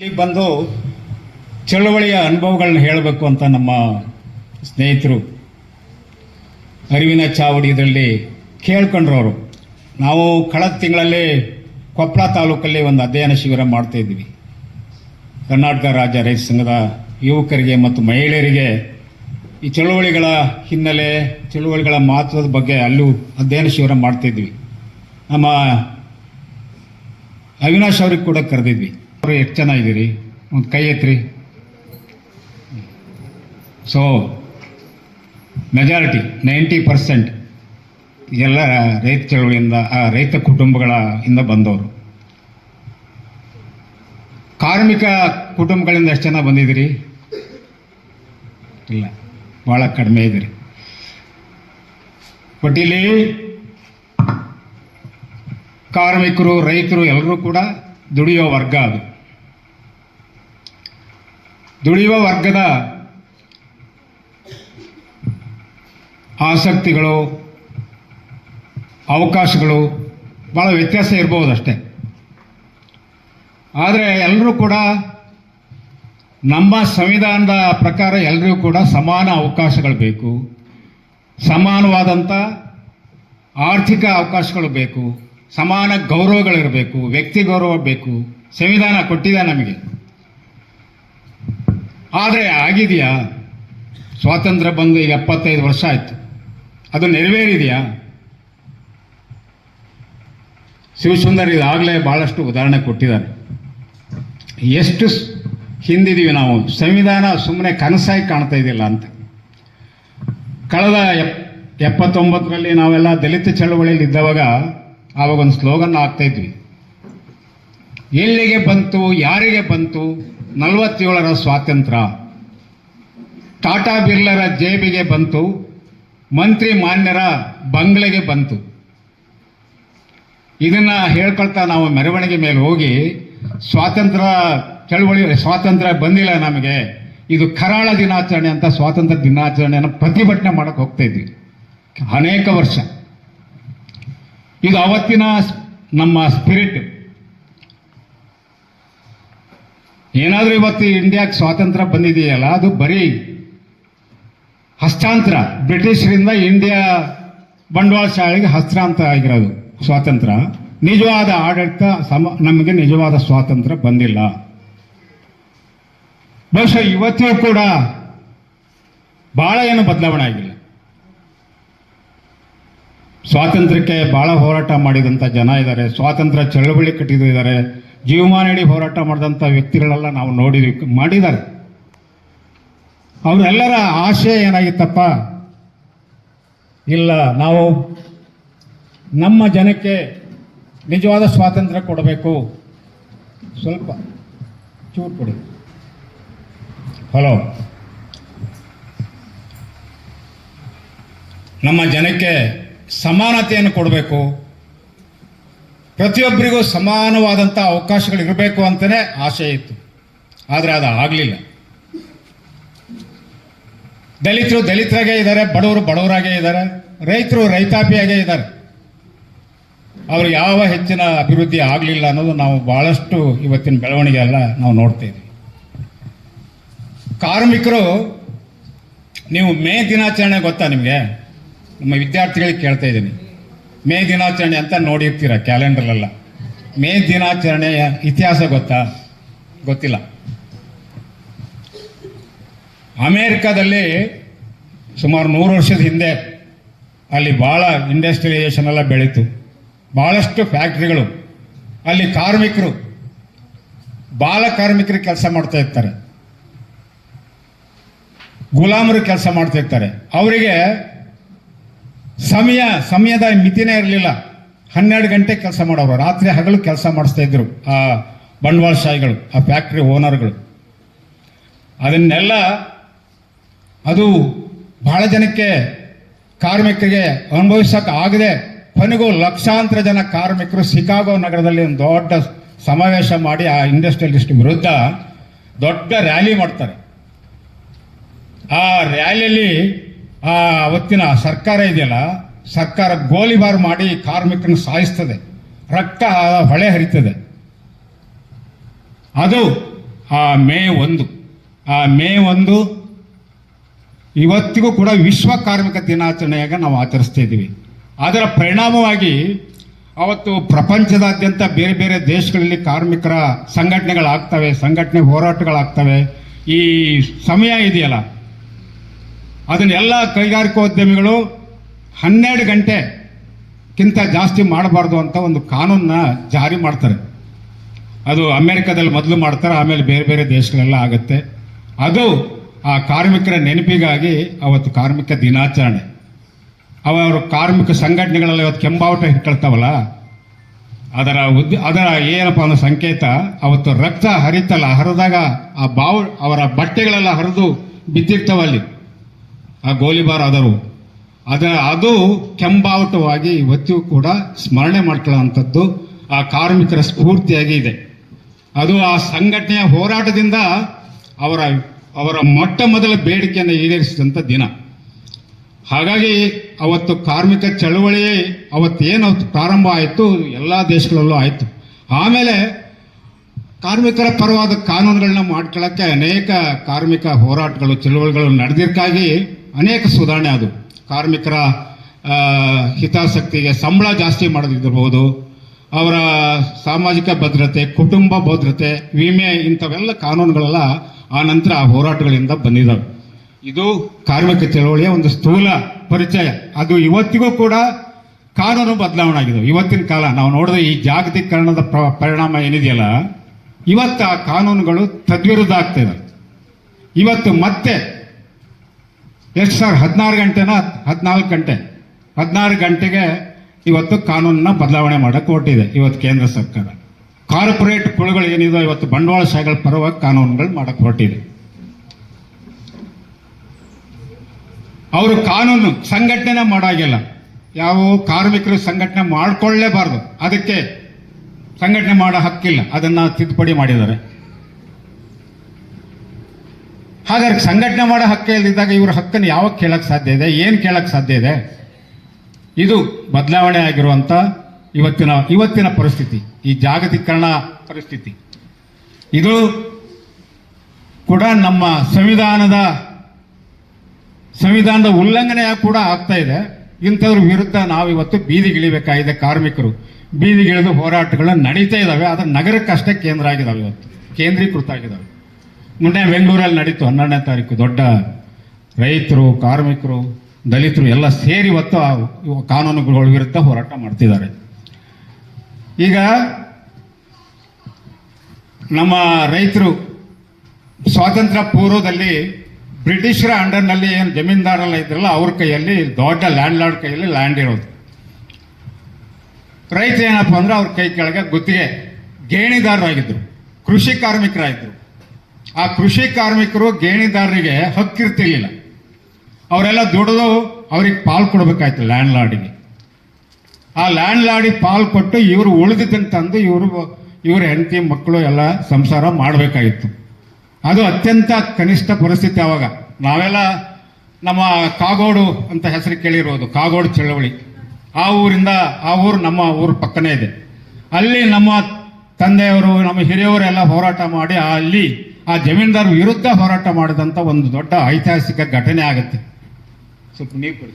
ಇಲ್ಲಿ ಬಂದು ಚಳುವಳಿಯ ಅನುಭವಗಳನ್ನ ಹೇಳಬೇಕು ಅಂತ ನಮ್ಮ ಸ್ನೇಹಿತರು ಅರಿವಿನ ಚಾವಡಿ ಇದರಲ್ಲಿ ಕೇಳ್ಕೊಂಡ್ರು ನಾವು ಕಳೆದ ತಿಂಗಳಲ್ಲಿ ಕೊಪ್ಪಳ ತಾಲೂಕಲ್ಲಿ ಒಂದು ಅಧ್ಯಯನ ಶಿಬಿರ ಮಾಡ್ತಾ ಇದ್ವಿ ಕರ್ನಾಟಕ ರಾಜ್ಯ ರೈತ ಸಂಘದ ಯುವಕರಿಗೆ ಮತ್ತು ಮಹಿಳೆಯರಿಗೆ ಈ ಚಳುವಳಿಗಳ ಹಿನ್ನೆಲೆ, ಚಳುವಳಿಗಳ ಮಹತ್ವದ ಬಗ್ಗೆ ಅಲ್ಲೂ ಅಧ್ಯಯನ ಶಿಬಿರ ಮಾಡ್ತಾ ಇದ್ವಿ ನಮ್ಮ ಅವಿನಾಶ್ ಅವ್ರಿಗೆ ಕೂಡ ಕರೆದಿದ್ವಿ. ಅವರು ಎಷ್ಟು ಜನ ಇದ್ದೀರಿ? ಒಂದು ಕೈ ಎತ್ತಿರಿ ಸೊ ಮೆಜಾರಿಟಿ ನೈಂಟಿ ಪರ್ಸೆಂಟ್ ಎಲ್ಲ ರೈತ ಚಳುವಳಿಯಿಂದ, ಆ, ರೈತ ಕುಟುಂಬಗಳ ಇಂದ ಬಂದವರು. ಕಾರ್ಮಿಕ ಕುಟುಂಬಗಳಿಂದ ಎಷ್ಟು ಜನ ಬಂದಿದ್ದೀರಿ? ಇಲ್ಲ ಭಾಳ ಕಡಿಮೆ ಇದ್ದೀರಿ. ಬಟ್ ಕಾರ್ಮಿಕರು, ರೈತರು ಎಲ್ಲರೂ ಕೂಡ ದುಡಿಯೋ ವರ್ಗ ಅದು. ದುಡಿಯುವ ವರ್ಗದ ಆಸಕ್ತಿಗಳು, ಅವಕಾಶಗಳು ಭಾಳ ವ್ಯತ್ಯಾಸ ಇರ್ಬೋದು ಅಷ್ಟೇ. ಆದರೆ ಎಲ್ಲರೂ ಕೂಡ ನಮ್ಮ ಸಂವಿಧಾನದ ಪ್ರಕಾರ ಎಲ್ಲರಿಗೂ ಕೂಡ ಸಮಾನ ಅವಕಾಶಗಳು ಬೇಕು. ಸಮಾನವಾದಂಥ ಆರ್ಥಿಕ ಅವಕಾಶಗಳು ಬೇಕು. ಸಮಾನ ಗೌರವಗಳಿರಬೇಕು. ವ್ಯಕ್ತಿ ಗೌರವ ಬೇಕು. ಸಂವಿಧಾನ ಕೊಟ್ಟಿದೆ ನಮಗೆ. ಆದರೆ ಆಗಿದೆಯಾ? ಸ್ವಾತಂತ್ರ್ಯ ಬಂದು ಈಗ ಎಪ್ಪತ್ತೈದು ವರ್ಷ ಆಯಿತು. ಅದು ನೆರವೇರಿದೆಯಾ? ಶಿವಸುಂದರ್ ಇದಾಗಲೇ ಭಾಳಷ್ಟು ಉದಾಹರಣೆ ಕೊಟ್ಟಿದ್ದಾರೆ. ಎಷ್ಟು ಹಿಂದಿದ್ದೀವಿ ನಾವು. ಸಂವಿಧಾನ ಸುಮ್ಮನೆ ಕನಸಾಗಿ ಕಾಣ್ತಾ ಇದ್ದಿಲ್ಲ ಅಂತ. ಕಳೆದ ಎಪ್ ಎಪ್ಪತ್ತೊಂಬತ್ತರಲ್ಲಿ ನಾವೆಲ್ಲ ದಲಿತ ಚಳವಳಿಯಲ್ಲಿ ಇದ್ದವಾಗ ಆವಾಗ ಒಂದು ಸ್ಲೋಗನ್ ಆಗ್ತಾ ಇದ್ವಿ. ಎಲ್ಲಿಗೆ ಬಂತು, ಯಾರಿಗೆ ಬಂತು? ನಲವತ್ತೇಳರ ಸ್ವಾತಂತ್ರ್ಯ. ಟಾಟಾ ಬಿರ್ಲರ ಜೇಬಿಗೆ ಬಂತು, ಮಂತ್ರಿ ಮಾನ್ಯರ ಬಂಗ್ಲೆಗೆ ಬಂತು. ಇದನ್ನ ಹೇಳ್ಕೊಳ್ತಾ ನಾವು ಮೆರವಣಿಗೆ ಮೇಲೆ ಹೋಗಿ, ಸ್ವಾತಂತ್ರ್ಯ ಚಳವಳಿ, ಸ್ವಾತಂತ್ರ್ಯ ಬಂದಿಲ್ಲ ನಮಗೆ. ಇದು ಕರಾಳ ದಿನಾಚರಣೆ ಅಂತ ಸ್ವಾತಂತ್ರ್ಯ ದಿನಾಚರಣೆಯನ್ನು ಪ್ರತಿಭಟನೆ ಮಾಡಕ್ಕೆ ಹೋಗ್ತಾ ಇದ್ವಿ. ಅನೇಕ ವರ್ಷ. ಇದು ಅವತ್ತಿನ ನಮ್ಮ ಸ್ಪಿರಿಟ್ ಏನಾದರೂ ಇವತ್ತು ಇಂಡಿಯಾಕ್ಕೆ ಸ್ವಾತಂತ್ರ್ಯ ಬಂದಿದೆಯಲ್ಲ, ಅದು ಬರೀ ಹಸ್ತಾಂತರ. ಬ್ರಿಟಿಷರಿಂದ ಇಂಡಿಯಾ ಬಂಡವಾಳ ಶಾಲೆಗೆ ಹಸ್ತಾಂತರ ಆಗಿರೋದು ಸ್ವಾತಂತ್ರ್ಯ. ನಿಜವಾದ ಆಡಳಿತ ಸಮ, ನಮಗೆ ನಿಜವಾದ ಸ್ವಾತಂತ್ರ್ಯ ಬಂದಿಲ್ಲ. ಬಹುಶಃ ಇವತ್ತಿಗೂ ಕೂಡ ಬಹಳ ಏನು ಬದಲಾವಣೆ ಆಗಿಲ್ಲ. ಸ್ವಾತಂತ್ರ್ಯಕ್ಕೆ ಬಹಳ ಹೋರಾಟ ಮಾಡಿದಂಥ ಜನ ಇದ್ದಾರೆ, ಸ್ವಾತಂತ್ರ್ಯ ಚಳವಳಿ ಕಟ್ಟಿದ್ದಾರೆ ಜೀವಮಾನ ಹಿಡಿ ಹೋರಾಟ ಮಾಡಿದಂಥ ವ್ಯಕ್ತಿಗಳೆಲ್ಲ ನಾವು ನೋಡಿದ್ವಿ ಮಾಡಿದ್ದಾರೆ. ಅವರೆಲ್ಲರ ಆಶಯ ಏನಾಗಿತ್ತಪ್ಪ? ಇಲ್ಲ, ನಾವು ನಮ್ಮ ಜನಕ್ಕೆ ನಿಜವಾದ ಸ್ವಾತಂತ್ರ್ಯ ಕೊಡಬೇಕು. ಸ್ವಲ್ಪ ಚೂರು ಕೊಡಿ. ಹಲೋ. ನಮ್ಮ ಜನಕ್ಕೆ ಸಮಾನತೆಯನ್ನು ಕೊಡಬೇಕು. ಪ್ರತಿಯೊಬ್ಬರಿಗೂ ಸಮಾನವಾದಂಥ ಅವಕಾಶಗಳು ಇರಬೇಕು ಅಂತಲೇ ಆಶೆ ಇತ್ತು. ಆದರೆ ಅದು ಆಗಲಿಲ್ಲ. ದಲಿತರು ದಲಿತರಾಗೇ ಇದ್ದಾರೆ, ಬಡವರು ಬಡವರಾಗೇ ಇದ್ದಾರೆ, ರೈತರು ರೈತಾಪಿಯಾಗೇ ಇದ್ದಾರೆ. ಅವರು ಯಾವ ಹೆಚ್ಚಿನ ಅಭಿವೃದ್ಧಿ ಆಗಲಿಲ್ಲ ಅನ್ನೋದು ನಾವು ಭಾಳಷ್ಟು ಇವತ್ತಿನ ಬೆಳವಣಿಗೆ ಎಲ್ಲ ನಾವು ನೋಡ್ತೀವಿ ಕಾರ್ಮಿಕರು, ನೀವು ಮೇ ದಿನಾಚರಣೆ ಗೊತ್ತಾ ನಿಮಗೆ? ನಮ್ಮ ವಿದ್ಯಾರ್ಥಿಗಳಿಗೆ ಕೇಳ್ತಾ ಇದ್ದೀನಿ. ಮೇ ದಿನಾಚರಣೆ ಅಂತ ನೋಡಿರ್ತೀರ ಕ್ಯಾಲೆಂಡರ್ಲೆಲ್ಲ ಮೇ ದಿನಾಚರಣೆಯ ಇತಿಹಾಸ ಗೊತ್ತಾ? ಗೊತ್ತಿಲ್ಲ. ಅಮೇರಿಕಾದಲ್ಲಿ ಸುಮಾರು ನೂರು ವರ್ಷದ ಹಿಂದೆ ಅಲ್ಲಿ ಭಾಳ ಇಂಡಸ್ಟ್ರಿಯಲೈಸೇಷನ್ ಎಲ್ಲ ಬೆಳೀತು. ಭಾಳಷ್ಟು ಫ್ಯಾಕ್ಟ್ರಿಗಳು ಅಲ್ಲಿ ಕಾರ್ಮಿಕರು, ಬಾಲ ಕಾರ್ಮಿಕರು ಕೆಲಸ ಮಾಡ್ತಾ ಇರ್ತಾರೆ. ಗುಲಾಮರು ಕೆಲಸ ಮಾಡ್ತಾ ಇರ್ತಾರೆ. ಅವರಿಗೆ ಸಮಯ, ಸಮಯದ ಮಿತಿನೇ ಇರಲಿಲ್ಲ. ಹನ್ನೆರಡು ಗಂಟೆ ಕೆಲಸ ಮಾಡೋರು, ರಾತ್ರಿ ಹಗಲು ಕೆಲಸ ಮಾಡಿಸ್ತಾ ಇದ್ರು ಆ ಬಂಡವಾಳಶಾಹಿಗಳು ಆ ಫ್ಯಾಕ್ಟ್ರಿ ಓನರ್ಗಳು. ಅದನ್ನೆಲ್ಲ ಅದು ಬಹಳ ಜನಕ್ಕೆ ಕಾರ್ಮಿಕರಿಗೆ ಅನುಭವಿಸಕ್ಕೆ ಆಗದೆ, ಕೊನೆಗೂ ಲಕ್ಷಾಂತರ ಜನ ಕಾರ್ಮಿಕರು ಶಿಕಾಗೋ ನಗರದಲ್ಲಿ ಒಂದು ದೊಡ್ಡ ಸಮಾವೇಶ ಮಾಡಿ ಆ ಇಂಡಸ್ಟ್ರಿಯಲಿಸ್ಟ್ ವಿರುದ್ಧ ದೊಡ್ಡ ರ್ಯಾಲಿ ಮಾಡ್ತಾರೆ. ಆ ರ್ಯಾಲಿಯಲ್ಲಿ ಆ, ಅವತ್ತಿನ ಸರ್ಕಾರ ಇದೆಯಲ್ಲ, ಸರ್ಕಾರ ಗೋಲಿಬಾರ್ ಮಾಡಿ ಕಾರ್ಮಿಕರನ್ನು ಸಾಯಿಸ್ತದೆ. ರಕ್ತ ಹೊಳೆ ಹರಿತದೆ. ಅದು ಆ ಮೇ ಒಂದು. ಆ ಮೇ ಒಂದು ಇವತ್ತಿಗೂ ಕೂಡ ವಿಶ್ವ ಕಾರ್ಮಿಕ ದಿನಾಚರಣೆಯಾಗ ನಾವು ಆಚರಿಸ್ತಾ ಇದ್ದೀವಿ. ಅದರ ಪರಿಣಾಮವಾಗಿ ಅವತ್ತು ಪ್ರಪಂಚದಾದ್ಯಂತ ಬೇರೆ ಬೇರೆ ದೇಶಗಳಲ್ಲಿ ಕಾರ್ಮಿಕರ ಸಂಘಟನೆಗಳಾಗ್ತವೆ, ಸಂಘಟನೆ ಹೋರಾಟಗಳಾಗ್ತವೆ. ಈ ಸಮಯ ಇದೆಯಲ್ಲ ಅದನ್ನೆಲ್ಲ ಕೈಗಾರಿಕೋದ್ಯಮಿಗಳು ಹನ್ನೆರಡು ಗಂಟೆಗಿಂತ ಜಾಸ್ತಿ ಮಾಡಬಾರ್ದು ಅಂತ ಒಂದು ಕಾನೂನನ್ನ ಜಾರಿ ಮಾಡ್ತಾರೆ. ಅದು ಅಮೆರಿಕದಲ್ಲಿ ಮೊದಲು ಮಾಡ್ತಾರೆ, ಆಮೇಲೆ ಬೇರೆ ಬೇರೆ ದೇಶಗಳೆಲ್ಲ ಆಗುತ್ತೆ. ಅದು ಆ ಕಾರ್ಮಿಕರ ನೆನಪಿಗಾಗಿ ಅವತ್ತು ಕಾರ್ಮಿಕ ದಿನಾಚರಣೆ. ಅವರು ಕಾರ್ಮಿಕ ಸಂಘಟನೆಗಳೆಲ್ಲ ಇವತ್ತು ಕೆಂಬಾವಟ ಹಿಡ್ಕೊಳ್ತಾವಲ್ಲ, ಅದರ ಉದ್, ಅದರ ಏನಪ್ಪ ಅನ್ನೋ ಸಂಕೇತ, ಅವತ್ತು ರಕ್ತ ಹರಿತಲ್ಲ ಹರಿದಾಗ ಆ ಬಾವು, ಅವರ ಬಟ್ಟೆಗಳೆಲ್ಲ ಹರಿದು ಬಿದ್ದಿರ್ತಾವಲ್ಲಿ. ಆ ಗೋಲಿಬಾರ್ ಆದರು. ಅದ, ಅದು ಕೆಂಬಾವಟವಾಗಿ ಇವತ್ತಿಗೂ ಕೂಡ ಸ್ಮರಣೆ ಮಾಡ್ಕೊಳ್ಳೋವಂಥದ್ದು ಆ ಕಾರ್ಮಿಕರ ಸ್ಫೂರ್ತಿಯಾಗಿ ಇದೆ. ಅದು ಆ ಸಂಘಟನೆಯ ಹೋರಾಟದಿಂದ ಅವರ ಅವರ ಮೊಟ್ಟ ಮೊದಲ ಬೇಡಿಕೆಯನ್ನು ಈಡೇರಿಸಿದಂಥ ದಿನ. ಹಾಗಾಗಿ ಅವತ್ತು ಕಾರ್ಮಿಕ ಚಳವಳಿ ಅವತ್ತೇನು ಅವತ್ತು ಪ್ರಾರಂಭ ಆಯಿತು, ಎಲ್ಲ ದೇಶಗಳಲ್ಲೂ ಆಯಿತು. ಆಮೇಲೆ ಕಾರ್ಮಿಕರ ಪರವಾದ ಕಾನೂನುಗಳನ್ನ ಮಾಡ್ಕೊಳ್ಳೋಕ್ಕೆ ಅನೇಕ ಕಾರ್ಮಿಕ ಹೋರಾಟಗಳು, ಚಳುವಳಿಗಳು ನಡೆದಿರ್ಕಾಗಿ ಅನೇಕ ಸುಧಾರಣೆ ಅದು. ಕಾರ್ಮಿಕರ ಹಿತಾಸಕ್ತಿಗೆ ಸಂಬಳ ಜಾಸ್ತಿ ಮಾಡೋದಿರ್ಬೋದು ಅವರ ಸಾಮಾಜಿಕ ಭದ್ರತೆ, ಕುಟುಂಬ ಭದ್ರತೆ, ವಿಮೆ ಇಂಥವೆಲ್ಲ ಕಾನೂನುಗಳೆಲ್ಲ ಆ ನಂತರ ಆ ಹೋರಾಟಗಳಿಂದ ಬಂದಿದ್ದಾವೆ ಇದು ಕಾರ್ಮಿಕ ಚಳವಳಿಯ ಒಂದು ಸ್ಥೂಲ ಪರಿಚಯ. ಅದು ಇವತ್ತಿಗೂ ಕೂಡ ಕಾನೂನು ಬದಲಾವಣೆ ಆಗಿದೆ ಇವತ್ತಿನ ಕಾಲ ನಾವು ನೋಡಿದ್ರೆ ಈ ಜಾಗತೀಕರಣದ ಪ್ರ- ಪರಿಣಾಮ ಏನಿದೆಯಲ್ಲ, ಇವತ್ತು ಆ ಕಾನೂನುಗಳು ತದ್ವಿರುದ್ಧ ಆಗ್ತಾ ಇವತ್ತು ಮತ್ತೆ ಎಷ್ಟು ಸರ್? ಹದಿನಾರು ಗಂಟೆನ ಹದಿನಾಲ್ಕು ಗಂಟೆ. ಹದಿನಾರು ಗಂಟೆಗೆ ಇವತ್ತು ಕಾನೂನನ್ನ ಬದಲಾವಣೆ ಮಾಡೋಕೆ ಹೊರಟಿದೆ ಇವತ್ತು ಕೇಂದ್ರ ಸರ್ಕಾರ. ಕಾರ್ಪೊರೇಟ್ ಕುಳಗಳು ಏನಿದೆ ಇವತ್ತು ಬಂಡವಾಳಶಾಹಿಗಳ ಪರವಾಗಿ ಕಾನೂನುಗಳು ಮಾಡಕ್ಕೆ ಹೊರಟಿದೆ. ಅವರು ಕಾನೂನು ಸಂಘಟನೆ ಮಾಡಾಗಿಲ್ಲ. ಯಾವ ಕಾರ್ಮಿಕರು ಸಂಘಟನೆ ಮಾಡ್ಕೊಳ್ಳೇಬಾರ್ದು. ಅದಕ್ಕೆ ಸಂಘಟನೆ ಮಾಡೋ ಹಕ್ಕಿಲ್ಲ. ಅದನ್ನ ತಿದ್ದುಪಡಿ ಮಾಡಿದ್ದಾರೆ. ಹಾಗಾದ್ರೆ ಸಂಘಟನೆ ಮಾಡೋ ಹಕ್ಕ ಇಲ್ಲದಿದ್ದಾಗ ಇವ್ರ ಹಕ್ಕನ್ನು ಯಾವಾಗ ಕೇಳಕ್ಕೆ ಸಾಧ್ಯ ಇದೆ? ಏನು ಕೇಳಕ್ಕೆ ಸಾಧ್ಯ ಇದೆ? ಇದು ಬದಲಾವಣೆ ಆಗಿರುವಂಥ ಇವತ್ತಿನ ಇವತ್ತಿನ ಪರಿಸ್ಥಿತಿ, ಈ ಜಾಗತೀಕರಣ ಪರಿಸ್ಥಿತಿ. ಇದು ಕೂಡ ನಮ್ಮ ಸಂವಿಧಾನದ ಸಂವಿಧಾನದ ಉಲ್ಲಂಘನೆ ಕೂಡ ಆಗ್ತಾ ಇದೆ. ಇಂಥದ್ರ ವಿರುದ್ಧ ನಾವು ಇವತ್ತು ಬೀದಿಗಿಳಿಬೇಕಾಗಿದೆ ಕಾರ್ಮಿಕರು. ಬೀದಿಗಿಳಿದು ಹೋರಾಟಗಳು ನಡೀತಾ ಇದ್ದಾವೆ ಆದರೆ ನಗರಕ್ಕಷ್ಟೇ ಕೇಂದ್ರ ಆಗಿದ್ದಾವೆ ಇವತ್ತು ಕೇಂದ್ರೀಕೃತ ಆಗಿದ್ದಾವೆ ಮೊನ್ನೆ ಬೆಂಗಳೂರಲ್ಲಿ ನಡೀತು ಹನ್ನೆರಡನೇ ತಾರೀಕು ದೊಡ್ಡ ರೈತರು, ಕಾರ್ಮಿಕರು, ದಲಿತರು ಎಲ್ಲ ಸೇರಿ ಇವತ್ತು ಕಾನೂನುಗಳ ವಿರುದ್ಧ ಹೋರಾಟ ಮಾಡ್ತಿದ್ದಾರೆ. ಈಗ ನಮ್ಮ ರೈತರು ಸ್ವಾತಂತ್ರ್ಯ ಪೂರ್ವದಲ್ಲಿ ಬ್ರಿಟಿಷರ ಅಂಡರ್ನಲ್ಲಿ ಏನು ಜಮೀನ್ದಾರಲ್ಲ ಇದ್ರಲ್ಲ ಅವ್ರ ಕೈಯಲ್ಲಿ ದೊಡ್ಡ ಲ್ಯಾಂಡ್ ಲಾರ್ಡ್ ಕೈಯಲ್ಲಿ ಲ್ಯಾಂಡ್ ಇರೋದು. ರೈತ ಏನಪ್ಪ ಅಂದ್ರೆ ಅವ್ರ ಕೈ ಕೆಳಗೆ ಗುತ್ತಿಗೆ ಗೇಣಿದಾರರಾಗಿದ್ರು, ಕೃಷಿ ಕಾರ್ಮಿಕರಾಗಿದ್ರು. ಆ ಕೃಷಿ ಕಾರ್ಮಿಕರು ಗೇಣಿದಾರರಿಗೆ ಹಕ್ಕಿರ್ತಿರ್ಲಿಲ್ಲ. ಅವರೆಲ್ಲ ದುಡಿದು ಅವ್ರಿಗೆ ಪಾಲ್ ಕೊಡಬೇಕಾಯ್ತು ಲ್ಯಾಂಡ್ ಲಾರ್ಡಿಗೆ ಆ ಲ್ಯಾಂಡ್ ಲಾರ್ಡಿಗೆ ಪಾಲ್ ಕೊಟ್ಟು ಇವರು ಉಳಿದಿದ್ದನ್ನು ತಂದು ಇವರು ಇವ್ರ ಹೆಂಡತಿ ಮಕ್ಕಳು ಎಲ್ಲ ಸಂಸಾರ ಮಾಡಬೇಕಾಗಿತ್ತು. ಅದು ಅತ್ಯಂತ ಕನಿಷ್ಠ ಪರಿಸ್ಥಿತಿ ಅವಾಗ. ನಾವೆಲ್ಲ ನಮ್ಮ ಕಾಗೋಡು ಅಂತ ಹೆಸರು ಕೇಳಿರೋದು, ಕಾಗೋಡು ಚಳವಳಿ. ಆ ಊರಿಂದ ಆ ಊರು ನಮ್ಮ ಊರು ಪಕ್ಕನೇ ಇದೆ. ಅಲ್ಲಿ ನಮ್ಮ ತಂದೆಯವರು, ನಮ್ಮ ಹಿರಿಯವರೆಲ್ಲ ಹೋರಾಟ ಮಾಡಿ ಅಲ್ಲಿ ಆ ಜಮೀನ್ದಾರ ವಿರುದ್ಧ ಹೋರಾಟ ಮಾಡಿದಂಥ ಒಂದು ದೊಡ್ಡ ಐತಿಹಾಸಿಕ ಘಟನೆ ಆಗುತ್ತೆ. ಸ್ವಲ್ಪ ನೀವು ಕೊಡಿ